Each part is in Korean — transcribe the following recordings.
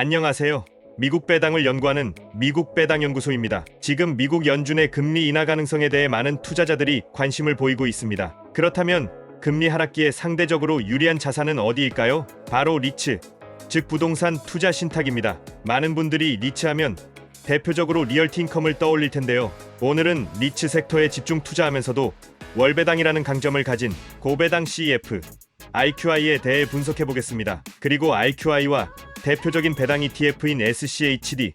안녕하세요. 미국 배당을 연구하는 미국 배당 연구소입니다. 지금 미국 연준의 금리 인하 가능성에 대해 많은 투자자들이 관심을 보이고 있습니다. 그렇다면 금리 하락기에 상대적으로 유리한 자산은 어디일까요? 바로 리츠, 즉 부동산 투자 신탁입니다. 많은 분들이 리츠 하면 대표적으로 리얼티 인컴을 떠올릴 텐데요. 오늘은 리츠 섹터에 집중 투자하면서도 월배당이라는 강점을 가진 고배당 CEF, IQI에 대해 분석해 보겠습니다. 그리고 IQI와 대표적인 배당 ETF인 SCHD,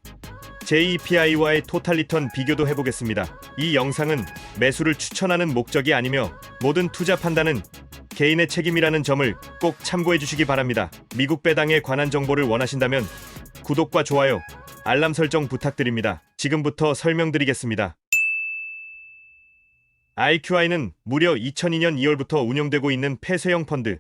JEPI와의 토탈 리턴 비교도 해보겠습니다. 이 영상은 매수를 추천하는 목적이 아니며 모든 투자 판단은 개인의 책임이라는 점을 꼭 참고해 주시기 바랍니다. 미국 배당에 관한 정보를 원하신다면 구독과 좋아요, 알람 설정 부탁드립니다. 지금부터 설명드리겠습니다. IQI는 무려 2002년 2월부터 운영되고 있는 폐쇄형 펀드,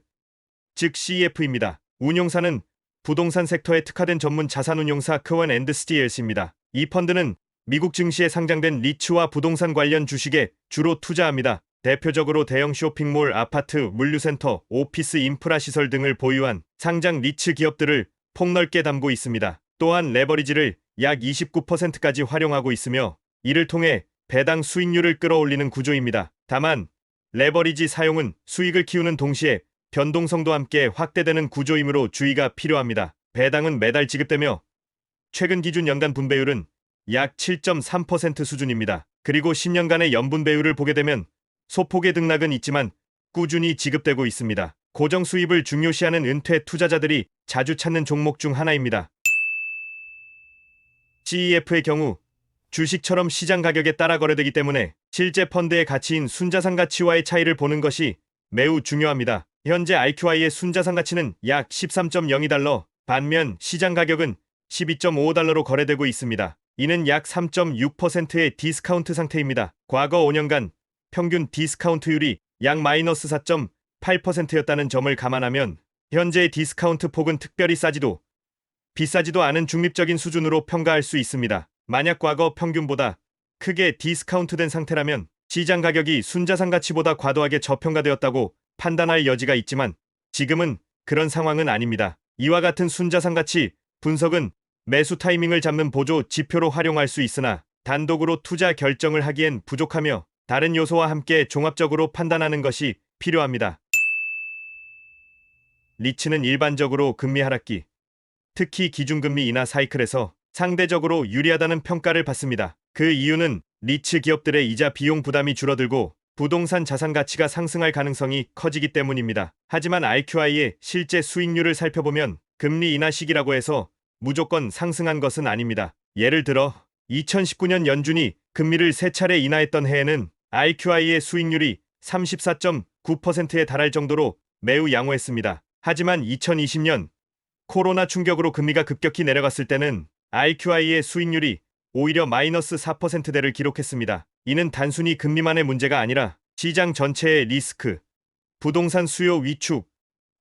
즉 CEF입니다. 운용사는 부동산 섹터에 특화된 전문 자산운용사 크원 앤드 스티엘스입니다. 이 펀드는 미국 증시에 상장된 리츠와 부동산 관련 주식에 주로 투자합니다. 대표적으로 대형 쇼핑몰, 아파트, 물류센터, 오피스 인프라 시설 등을 보유한 상장 리츠 기업들을 폭넓게 담고 있습니다. 또한 레버리지를 약 29%까지 활용하고 있으며 이를 통해 배당 수익률을 끌어올리는 구조입니다. 다만 레버리지 사용은 수익을 키우는 동시에 변동성도 함께 확대되는 구조이므로 주의가 필요합니다. 배당은 매달 지급되며 최근 기준 연간 분배율은 약 7.3% 수준입니다. 그리고 10년간의 연분배율을 보게 되면 소폭의 등락은 있지만 꾸준히 지급되고 있습니다. 고정 수입을 중요시하는 은퇴 투자자들이 자주 찾는 종목 중 하나입니다. CEF의 경우 주식처럼 시장 가격에 따라 거래되기 때문에 실제 펀드의 가치인 순자산 가치와의 차이를 보는 것이 매우 중요합니다. 현재 IQI의 순자산 가치는 약 13.02달러, 반면 시장 가격은 12.55달러로 거래되고 있습니다. 이는 약 3.6%의 디스카운트 상태입니다. 과거 5년간 평균 디스카운트율이 약 마이너스 4.8%였다는 점을 감안하면 현재의 디스카운트 폭은 특별히 싸지도 비싸지도 않은 중립적인 수준으로 평가할 수 있습니다. 만약 과거 평균보다 크게 디스카운트된 상태라면 시장 가격이 순자산 가치보다 과도하게 저평가되었다고 판단할 여지가 있지만 지금은 그런 상황은 아닙니다. 이와 같은 순자산 가치 분석은 매수 타이밍을 잡는 보조 지표로 활용할 수 있으나 단독으로 투자 결정을 하기엔 부족하며 다른 요소와 함께 종합적으로 판단하는 것이 필요합니다. 리츠는 일반적으로 금리 하락기, 특히 기준금리 인하 사이클에서 상대적으로 유리하다는 평가를 받습니다. 그 이유는 리츠 기업들의 이자 비용 부담이 줄어들고 부동산 자산 가치가 상승할 가능성이 커지기 때문입니다. 하지만 IQI의 실제 수익률을 살펴보면 금리 인하 시기라고 해서 무조건 상승한 것은 아닙니다. 예를 들어 2019년 연준이 금리를 세 차례 인하했던 해에는 IQI의 수익률이 34.9%에 달할 정도로 매우 양호했습니다. 하지만 2020년 코로나 충격으로 금리가 급격히 내려갔을 때는 IQI의 수익률이 오히려 마이너스 4%대를 기록했습니다. 이는 단순히 금리만의 문제가 아니라 시장 전체의 리스크, 부동산 수요 위축,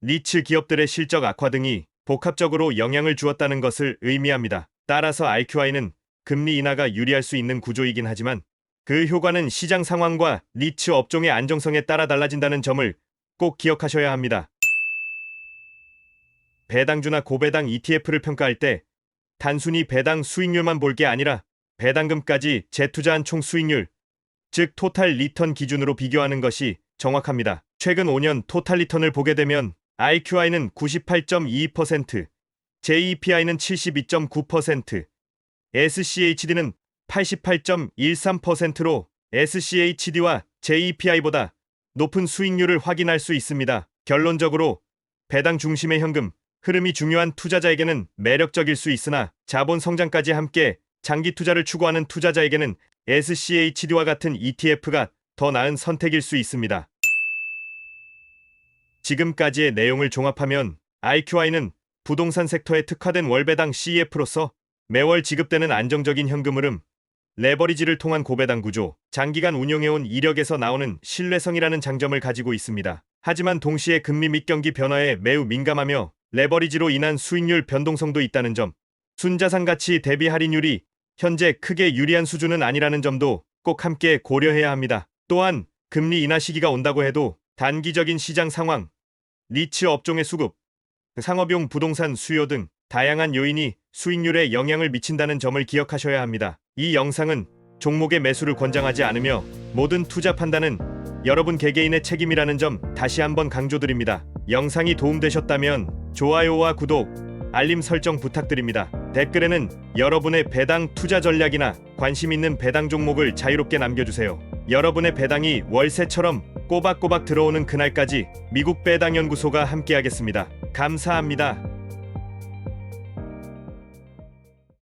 리츠 기업들의 실적 악화 등이 복합적으로 영향을 주었다는 것을 의미합니다. 따라서 IQI는 금리 인하가 유리할 수 있는 구조이긴 하지만 그 효과는 시장 상황과 리츠 업종의 안정성에 따라 달라진다는 점을 꼭 기억하셔야 합니다. 배당주나 고배당 ETF를 평가할 때 단순히 배당 수익률만 볼 게 아니라 배당금까지 재투자한 총 수익률, 즉 토탈 리턴 기준으로 비교하는 것이 정확합니다. 최근 5년 토탈 리턴을 보게 되면 IQI는 98.22%, JEPI는 72.9%, SCHD는 88.13%로 SCHD와 JEPI보다 높은 수익률을 확인할 수 있습니다. 결론적으로 배당 중심의 현금, 흐름이 중요한 투자자에게는 매력적일 수 있으나 자본 성장까지 함께 장기 투자를 추구하는 투자자에게는 SCHD와 같은 ETF가 더 나은 선택일 수 있습니다. 지금까지의 내용을 종합하면 IQI는 부동산 섹터에 특화된 월배당 CEF로서 매월 지급되는 안정적인 현금 흐름, 레버리지를 통한 고배당 구조, 장기간 운용해온 이력에서 나오는 신뢰성이라는 장점을 가지고 있습니다. 하지만 동시에 금리 및 경기 변화에 매우 민감하며 레버리지로 인한 수익률 변동성도 있다는 점, 순자산 가치 대비 할인율이 현재 크게 유리한 수준은 아니라는 점도 꼭 함께 고려해야 합니다. 또한 금리 인하 시기가 온다고 해도 단기적인 시장 상황, 리츠 업종의 수급, 상업용 부동산 수요 등 다양한 요인이 수익률에 영향을 미친다는 점을 기억하셔야 합니다. 이 영상은 종목의 매수를 권장하지 않으며 모든 투자 판단은 여러분 개개인의 책임이라는 점 다시 한번 강조드립니다. 영상이 도움되셨다면 좋아요와 구독, 알림 설정 부탁드립니다. 댓글에는 여러분의 배당 투자 전략이나 관심 있는 배당 종목을 자유롭게 남겨주세요. 여러분의 배당이 월세처럼 꼬박꼬박 들어오는 그날까지 미국 배당 연구소가 함께하겠습니다. 감사합니다.